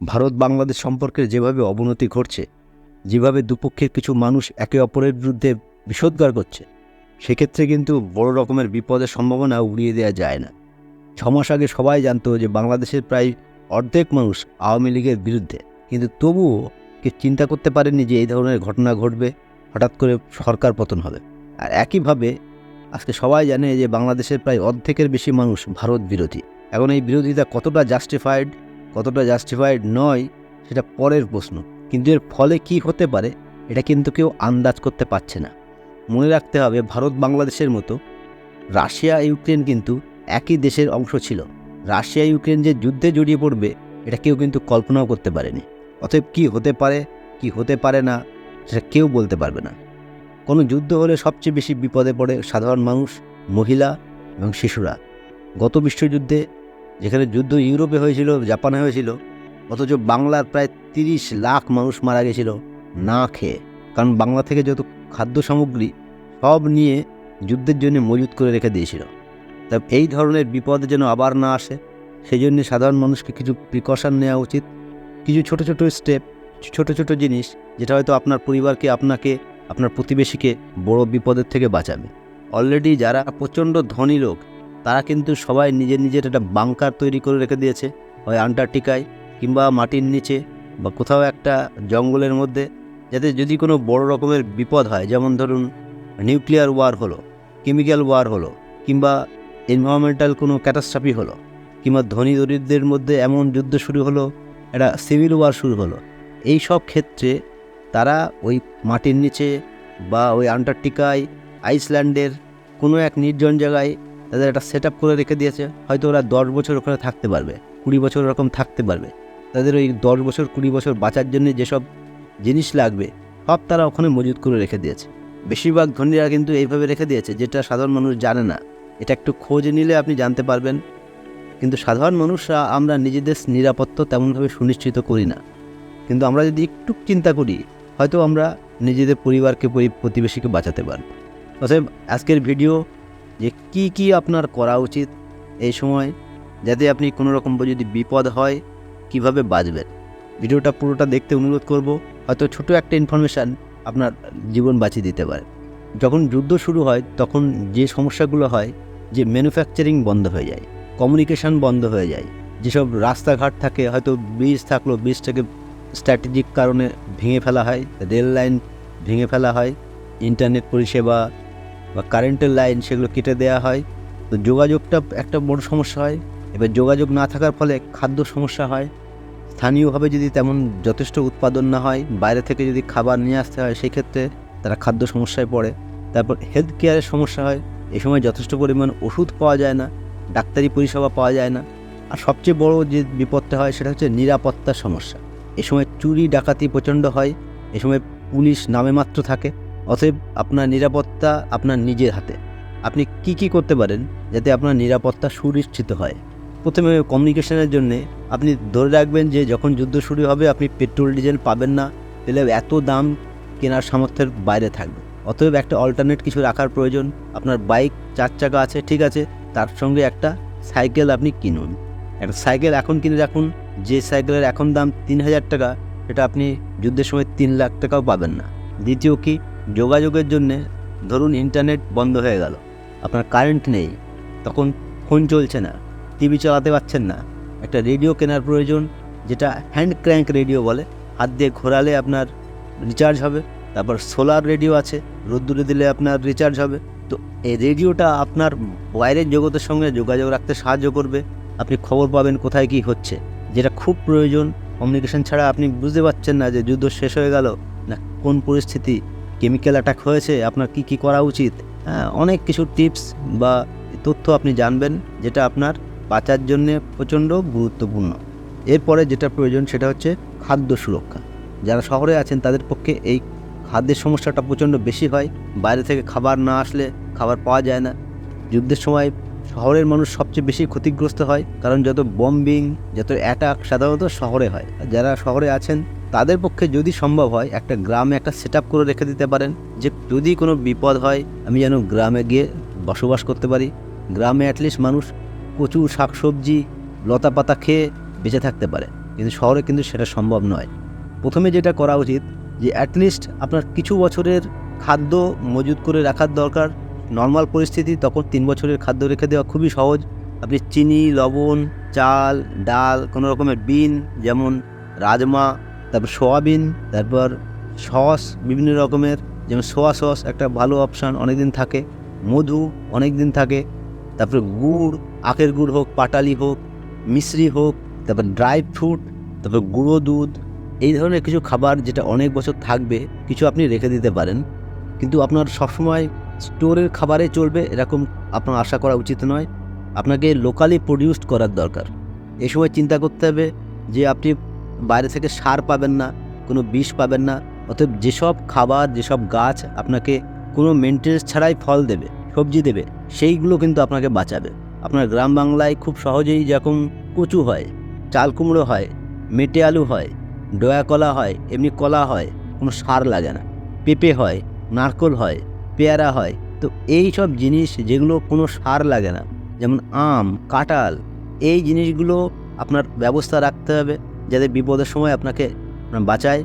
ভারত বাংলাদেশ সম্পর্কের যেভাবে অবনতি ঘটছে, যেভাবে দুপক্ষের কিছু মানুষ একে অপরের বিরুদ্ধে বিষোদ্গার করছে, সেক্ষেত্রে কিন্তু বড় রকমের বিপদের সম্ভাবনা উড়িয়ে দেওয়া যায় না। ছ মাস আগে সবাই জানতো যে বাংলাদেশের প্রায় অর্ধেক মানুষ আওয়ামী লীগের বিরুদ্ধে, কিন্তু তবুও কে চিন্তা করতে পারেনি যে এই ধরনের ঘটনা ঘটবে, হঠাৎ করে সরকার পতন হবে। আর একইভাবে আজকে সবাই জানে যে বাংলাদেশের প্রায় অর্ধেকের বেশি মানুষ ভারত বিরোধী। এখন এই বিরোধিতা কতটা জাস্টিফাইড কতটা জাস্টিফাইড নয়, সেটা পরের প্রশ্ন। কিন্তু এর ফলে কি হতে পারে, এটা কিন্তু কেউ আন্দাজ করতে পারছে না। মনে রাখতে হবে, ভারত বাংলাদেশের মতো রাশিয়া, ইউক্রেন কিন্তু একই দেশের অংশ ছিল। রাশিয়া, ইউক্রেন যে যুদ্ধে জড়িয়ে পড়বে, এটা কেউ কিন্তু কল্পনাও করতে পারেনি। অতএব কি হতে পারে, কি হতে পারে না, সেটা কেউ বলতে পারবে না। কোনো যুদ্ধ হলে সবচেয়ে বেশি বিপদে পড়ে সাধারণ মানুষ, মহিলা এবং শিশুরা। গত বিশ্বযুদ্ধে যেখানে যুদ্ধ ইউরোপে হয়েছিল, জাপানে হয়েছিল, অথচ বাংলার প্রায় তিরিশ লাখ মানুষ মারা গেছিল না খেয়ে। কারণ বাংলা থেকে যত খাদ্য সামগ্রী সব নিয়ে যুদ্ধের জন্য মজুত করে রেখে দিয়েছিল। তা এই ধরনের বিপদ যেন আবার না আসে সেই জন্য সাধারণ মানুষকে কিছু প্রিকশন নেওয়া উচিত। কিছু ছোট ছোট স্টেপ ছোট ছোট জিনিস, যেটা হয়তো আপনার পরিবারকে, আপনাকে, আপনার প্রতিবেশীকে বড় বিপদের থেকে বাঁচাবে। অলরেডি যারা প্রচণ্ড ধনী লোক তারা কিন্তু সবাই নিজের নিজের একটা বাংকার তৈরি করে রেখে দিয়েছে হয় আন্টার্কটিকায় কিংবা মাটির নিচে বা কোথাও একটা জঙ্গলের মধ্যে, যাতে যদি কোনো বড় রকমের বিপদ হয়, যেমন ধরুন নিউক্লিয়ার ওয়ার হলো, কেমিক্যাল ওয়ার হলো, কিংবা এনভায়রনমেন্টাল কোনো ক্যাটাস্ট্রফি হলো, কিংবা ধনী দরিদ্রের মধ্যে এমন যুদ্ধ শুরু হলো, একটা সিভিল ওয়ার শুরু হলো, এই সব ক্ষেত্রে তারা ওই মাটির নিচে বা ওই আন্টার্কটিকায়, আইসল্যান্ডের কোনো এক নির্জন জায়গায় তাদের একটা সেট আপ করে রেখে দিয়েছে। হয়তো ওরা দশ বছর ওখানে থাকতে পারবে, কুড়ি বছর ওরকম থাকতে পারবে। তাদের ওই দশ বছর, কুড়ি বছর বাঁচার জন্য যেসব জিনিস লাগবে, সব তারা ওখানে মজুত করে রেখে দিয়েছে। বেশিরভাগ ধনীরা কিন্তু এইভাবে রেখে দিয়েছে, যেটা সাধারণ মানুষ জানে না। এটা একটু খোঁজ নিলে আপনি জানতে পারবেন। কিন্তু সাধারণ মানুষরা আমরা নিজেদের নিরাপত্তা তেমনভাবে সুনিশ্চিত করি না। কিন্তু আমরা যদি একটু চিন্তা করি, হয়তো আমরা নিজেদের পরিবারকে, পরি- প্রতিবেশীকে বাঁচাতে পারব। অতএব আজকের ভিডিও যে কি কি আপনার করা উচিত এই সময়, যাতে আপনি কোনো রকম যদি বিপদ হয়, কীভাবে বাঁচবেন? ভিডিওটা পুরোটা দেখতে অনুরোধ করব, হয়তো ছোট একটা ইনফরমেশান আপনার জীবন বাঁচিয়ে দিতে পারে। যখন যুদ্ধ শুরু হয়, তখন যে সমস্যাগুলো হয়, যে ম্যানুফ্যাকচারিং বন্ধ হয়ে যায় কমিউনিকেশন বন্ধ হয়ে যায়, যেসব রাস্তাঘাট থাকে, হয়তো ব্রিজ থাকল ব্রিজটাকে স্ট্র্যাটেজিক কারণে ভেঙে ফেলা হয় রেল লাইন ভেঙে ফেলা হয় ইন্টারনেট পরিষেবা বা কারেন্টের লাইন সেগুলো কেটে দেওয়া হয়, তো যোগাযোগটা একটা বড় সমস্যা হয়। এবার যোগাযোগ না থাকার ফলে খাদ্য সমস্যা হয়। স্থানীয়ভাবে যদি তেমন যথেষ্ট উৎপাদন না হয়, বাইরে থেকে যদি খাবার নিয়ে আসতে হয় সেই ক্ষেত্রে তারা খাদ্য সমস্যায় পড়ে। তারপর হেলথ কেয়ারের সমস্যা হয়। এই সময় যথেষ্ট পরিমাণ ওষুধ পাওয়া যায় না, ডাক্তারি পরিষেবা পাওয়া যায় না। আর সবচেয়ে বড় যে বিপদটা হয়, সেটা হচ্ছে নিরাপত্তার সমস্যা। এ সময় চুরি, ডাকাতি প্রচণ্ড হয়। এ সময় পুলিশ নামে মাত্র থাকে। অতএব আপনার নিরাপত্তা আপনার নিজের হাতে। আপনি কি কি করতে পারেন যাতে আপনার নিরাপত্তা সুনিশ্চিত হয়? প্রথমে কমিউনিকেশনের জন্য আপনি ধরে রাখবেন যে যখন যুদ্ধ শুরু হবে আপনি পেট্রোল, ডিজেল পাবেন না। তাহলে এত দাম কেনার সামর্থ্যের বাইরে থাকবে। অতএব একটা অল্টারনেট কিছু রাখার প্রয়োজন। আপনার বাইক চার চাকা আছে, ঠিক আছে। তার সঙ্গে একটা সাইকেল আপনি কিনুন। একটা সাইকেল এখন কিনে রাখুন। যে সাইকেলের এখন দাম তিন হাজার টাকা, সেটা আপনি যুদ্ধের সময় তিন লাখ টাকাও পাবেন না। দ্বিতীয় কি? যোগাযোগের জন্যে ধরুন ইন্টারনেট বন্ধ হয়ে গেল, আপনার কারেন্ট নেই, তখন ফোন চলছে না টিভি চালাতে পারছেন না, একটা রেডিও কেনার প্রয়োজন, যেটা হ্যান্ড ক্র্যাঙ্ক রেডিও বলে, হাত দিয়ে ঘোরালে আপনার রিচার্জ হবে, তারপর সোলার রেডিও আছে, রোদ্দুরে দিলে আপনার রিচার্জ হবে, তো এই রেডিওটা আপনার বাইরের জগতের সঙ্গে যোগাযোগ রাখতে সাহায্য করবে, আপনি খবর পাবেন কোথায় কি হচ্ছে, যেটা খুব প্রয়োজন কমিউনিকেশন ছাড়া আপনি বুঝতে পারছেন না যে যুদ্ধ শেষ হয়ে গেল, না কোন পরিস্থিতি কেমিক্যাল অ্যাটাক হয়েছে, আপনার কি কি করা উচিত? হ্যাঁ অনেক কিছু টিপস বা তথ্য আপনি জানবেন, যেটা আপনার বাঁচার জন্যে প্রচণ্ড গুরুত্বপূর্ণ। এরপরে যেটা প্রয়োজন সেটা হচ্ছে খাদ্য সুরক্ষা। যারা শহরে আছেন, তাদের পক্ষে এই খাদ্যের সমস্যাটা প্রচণ্ড বেশি হয়। বাইরে থেকে খাবার না আসলে খাবার পাওয়া যায় না। যুদ্ধের সময় শহরের মানুষ সবচেয়ে বেশি ক্ষতিগ্রস্ত হয়, কারণ যত বম্বিং যত অ্যাটাক সাধারণত শহরে হয়। যারা শহরে আছেন তাদের পক্ষে যদি সম্ভব হয়, একটা গ্রামে একটা সেট করে রেখে দিতে পারেন, যে যদি কোনো বিপদ হয়, আমি যেন গ্রামে গিয়ে বসবাস করতে পারি। গ্রামে অ্যাটলিস্ট মানুষ প্রচুর শাকসবজি লতা পাতা খেয়ে বেঁচে থাকতে পারে। কিন্তু শহরে কিন্তু সেটা সম্ভব নয়। প্রথমে যেটা করা উচিত, যে অ্যাটলিস্ট আপনার কিছু বছরের খাদ্য মজুত করে রাখার দরকার। নর্মাল পরিস্থিতি, তখন তিন বছরের খাদ্য রেখে দেওয়া খুবই সহজ। আপনি চিনি, লবণ, চাল, ডাল, কোনো রকমের বিন, যেমন রাজমা তারপর সোয়াবিন, তারপর সস, বিভিন্ন রকমের, যেমন সোয়া সস একটা ভালো অপশান অনেক দিন থাকে। মধু অনেক দিন থাকে। তারপরে গুড়, আখের গুড় হোক, পাটালি হোক, মিশ্রি হোক, তারপর ড্রাই ফ্রুট তারপর গুঁড়ো দুধ, এই ধরনের কিছু খাবার যেটা অনেক বছর থাকবে, কিছু আপনি রেখে দিতে পারেন। কিন্তু আপনার সবসময় স্টোরের খাবারে চলবে এরকম আপনার আশা করা উচিত নয়। আপনাকে লোকালি প্রডিউসড করার দরকার। এই সময় চিন্তা করতে হবে যে আপনি বাইরে থেকে সার পাবেন না, কোনো বিষ পাবেন না, অতএব যেসব খাবার, যেসব গাছ আপনাকে কোনো মেনটেন্স ছাড়াই ফল দেবে, সবজি দেবে, সেইগুলো কিন্তু আপনাকে বাঁচাবে। আপনার গ্রাম বাংলায় খুব সহজেই যেরকম কচু হয়, চাল কুমড়ো হয়, মেটে আলু হয়, ডয়া কলা হয়, এমনি কলা হয়, কোনো সার লাগে না। পেঁপে হয়, নারকোল হয়, পেয়ারা হয়, তো এই সব জিনিস যেগুলো কোনো সার লাগে না, যেমন আম, কাঁঠাল, এই জিনিসগুলো আপনার ব্যবস্থা রাখতে হবে। যাতে বিপদের সময় আপনাকে বাঁচায়,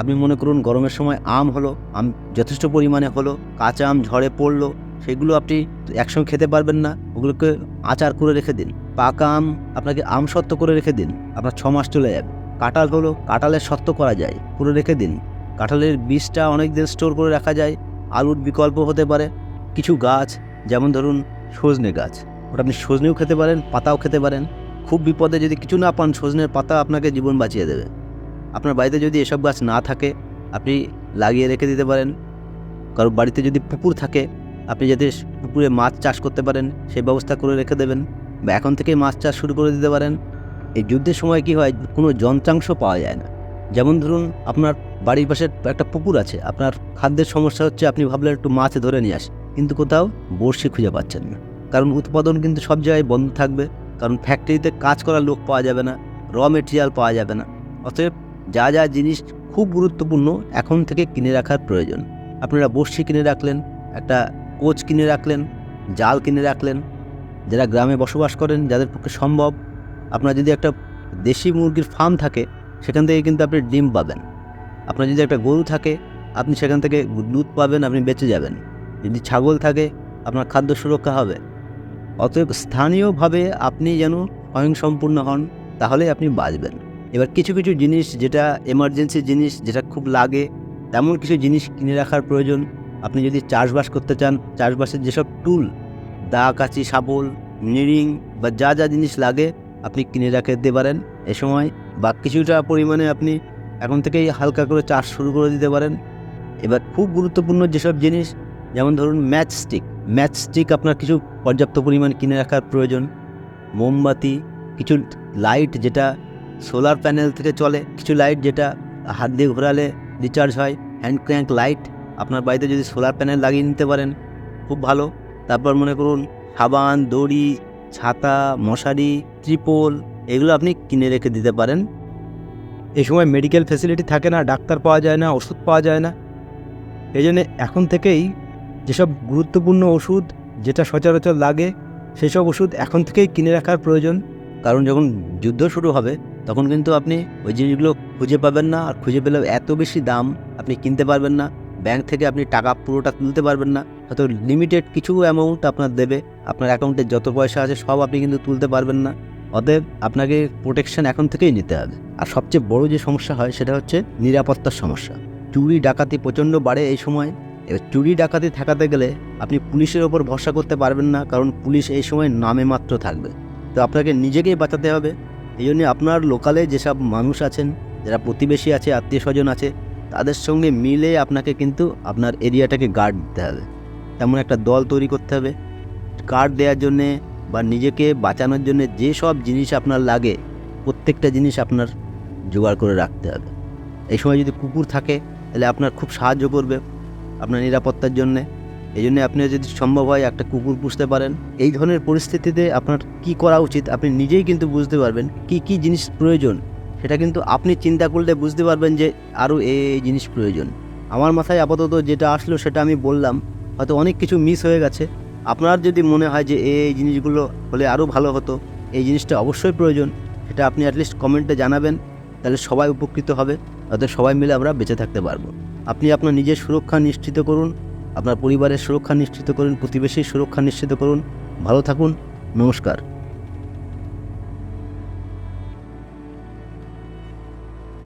আপনি মনে করুন গরমের সময় আম হলো, আম যথেষ্ট পরিমাণে হলো, কাঁচা আম ঝড়ে পড়ল, সেগুলো আপনি একসঙ্গে খেতে পারবেন না, ওগুলোকে আচার করে রেখে দিন। পাকা আম আপনাকে আম সত্ত্ব করে রেখে দিন, আপনার ছ মাস চলে যাবে। কাঁঠাল হলো, কাঁঠালের সত্ত্ব করা যায় করে রেখে দিন। কাঁঠালের বীজটা অনেক দিন স্টোর করে রাখা যায়, আলুর বিকল্প হতে পারে। কিছু গাছ, যেমন ধরুন সজনে গাছ, ওটা আপনি সজনেও খেতে পারেন, পাতাও খেতে পারেন। খুব বিপদে যদি কিছু না পান, সজনের পাতা আপনাকে জীবন বাঁচিয়ে দেবে। আপনার বাড়িতে যদি এসব গাছ না থাকে, আপনি লাগিয়ে রেখে দিতে পারেন। কারও বাড়িতে যদি পুকুর থাকে, আপনি যাতে পুকুরে মাছ চাষ করতে পারেন সেই ব্যবস্থা করে রেখে দেবেন বা এখন থেকেই মাছ চাষ শুরু করে দিতে পারেন। এই যুদ্ধের সময় কি হয়, কোনো যন্ত্রাংশ পাওয়া যায় না। যেমন ধরুন, আপনার বাড়ির পাশে একটা পুকুর আছে, আপনার খাদ্যের সমস্যা হচ্ছে, আপনি ভাবলেন একটু মাছ ধরে নিয়ে আসি, কিন্তু কোথাও বড়শি খুঁজে পাচ্ছেন না। কারণ উৎপাদন কিন্তু সব জায়গায় বন্ধ থাকবে। কারণ ফ্যাক্টরিতে কাজ করার লোক পাওয়া যাবে না র মেটেরিয়াল পাওয়া যাবে না। অতএব যা যা জিনিস খুব গুরুত্বপূর্ণ এখন থেকে কিনে রাখার প্রয়োজন। আপনারা বড়শি কিনে রাখলেন, একটা কোচ কিনে রাখলেন, জাল কিনে রাখলেন, যারা গ্রামে বসবাস করেন, যাদের পক্ষে সম্ভব। আপনার যদি একটা দেশি মুরগির ফার্ম থাকে, সেখান থেকে কিন্তু আপনি ডিম পাবেন। আপনার যদি একটা গরু থাকে, আপনি সেখান থেকে দুধ পাবেন, আপনি বেঁচে যাবেন। যদি ছাগল থাকে, আপনার খাদ্য সুরক্ষা হবে। অতএব স্থানীয়ভাবে আপনি যেন স্বয়ংসম্পূর্ণ হন তাহলে আপনি বাঁচবেন। এবার কিছু কিছু জিনিস যেটা এমার্জেন্সি জিনিস যেটা খুব লাগে, তেমন কিছু জিনিস কিনে রাখার প্রয়োজন। আপনি যদি চাষবাস করতে চান, চাষবাসের যেসব টুল দা কাঁচি শাবল নিরিং বা যা যা জিনিস লাগে, আপনি কিনে রাখে দিতে পারেন। এ সময় বা কিছুটা পরিমাণে আপনি এখন থেকেই হালকা করে চাষ শুরু করে দিতে পারেন। এবার খুব গুরুত্বপূর্ণ যেসব জিনিস, যেমন ধরুন ম্যাচ স্টিক ম্যাচ স্টিক আপনার কিছু পর্যাপ্ত পরিমাণ কিনে রাখার প্রয়োজন। মোমবাতি, কিছু লাইট যেটা সোলার প্যানেল থেকে চলে, কিছু লাইট যেটা হাত দিয়ে ঘোরালে রিচার্জ হয় হ্যান্ড ক্র্যাঙ্ক লাইট আপনার বাড়িতে যদি সোলার প্যানেল লাগিয়ে নিতে পারেন, খুব ভালো। তারপর মনে করুন, সাবান, দড়ি, ছাতা, মশারি, ত্রিপল, এগুলো আপনি কিনে রেখে দিতে পারেন। এই সময় মেডিকেল ফেসিলিটি থাকে না, ডাক্তার পাওয়া যায় না, ওষুধ পাওয়া যায় না। এই জন্যে এখন থেকেই যেসব গুরুত্বপূর্ণ ওষুধ যেটা সচরাচর লাগে, সেসব ওষুধ এখন থেকেই কিনে রাখার প্রয়োজন। কারণ যখন যুদ্ধ শুরু হবে, তখন কিন্তু আপনি ওই জিনিসগুলো খুঁজে পাবেন না। আর খুঁজে পেলেও এত বেশি দাম আপনি কিনতে পারবেন না। ব্যাংক থেকে আপনি টাকা পুরোটা তুলতে পারবেন না। হয়তো লিমিটেড কিছু অ্যামাউন্ট আপনার দেবে। আপনার অ্যাকাউন্টে যত পয়সা আছে, সব আপনি কিন্তু তুলতে পারবেন না। অতএব আপনাকে প্রোটেকশন এখন থেকেই নিতে হবে। আর সবচেয়ে বড় যে সমস্যা হয়, সেটা হচ্ছে নিরাপত্তার সমস্যা। চুরি, ডাকাতি প্রচণ্ড বাড়ে এই সময়। এবার চুরি ডাকাতি ঠেকাতে গেলে আপনি পুলিশের ওপর ভরসা করতে পারবেন না, কারণ পুলিশ এই সময় নামে মাত্র থাকবে। তো আপনাকে নিজেকেই বাঁচাতে হবে। এই জন্যে আপনার লোকালে যেসব মানুষ আছেন, যারা প্রতিবেশী আছে আত্মীয় স্বজন আছে, তাদের সঙ্গে মিলে আপনাকে কিন্তু আপনার এরিয়াটাকে গার্ড দিতে হবে। তেমন একটা দল তৈরি করতে হবে। গার্ড দেওয়ার জন্যে বা নিজেকে বাঁচানোর জন্য যে সব জিনিস আপনার লাগে, প্রত্যেকটা জিনিস আপনার জোগাড় করে রাখতে হবে। এই সময় যদি কুকুর থাকে, তাহলে আপনার খুব সাহায্য করবে। আপনার নিরাপত্তার জন্যে। এই জন্য আপনি যদি সম্ভব হয় একটা কুকুর পুষতে পারেন। এই ধরনের পরিস্থিতিতে আপনার কি করা উচিত আপনি নিজেই কিন্তু বুঝতে পারবেন কি কি জিনিস প্রয়োজন। সেটা কিন্তু আপনি চিন্তা করলে বুঝতে পারবেন যে আরও এই জিনিস প্রয়োজন। আমার মাথায় আপাতত যেটা আসলো সেটা আমি বললাম। হয়তো অনেক কিছু মিস হয়ে গেছে। আপনার যদি মনে হয় যে এই জিনিসগুলো হলে আরও ভালো হতো, এই জিনিসটা অবশ্যই প্রয়োজন। সেটা আপনি অ্যাটলিস্ট কমেন্টে জানাবেন। তাহলে সবাই উপকৃত হবে। তাতে সবাই মিলে আমরা বেঁচে থাকতে পারব। আপনি আপনার নিজের সুরক্ষা নিশ্চিত করুন, আপনার পরিবারের সুরক্ষা নিশ্চিত করুন, প্রতিবেশীর সুরক্ষা নিশ্চিত করুন। ভালো থাকুন, নমস্কার।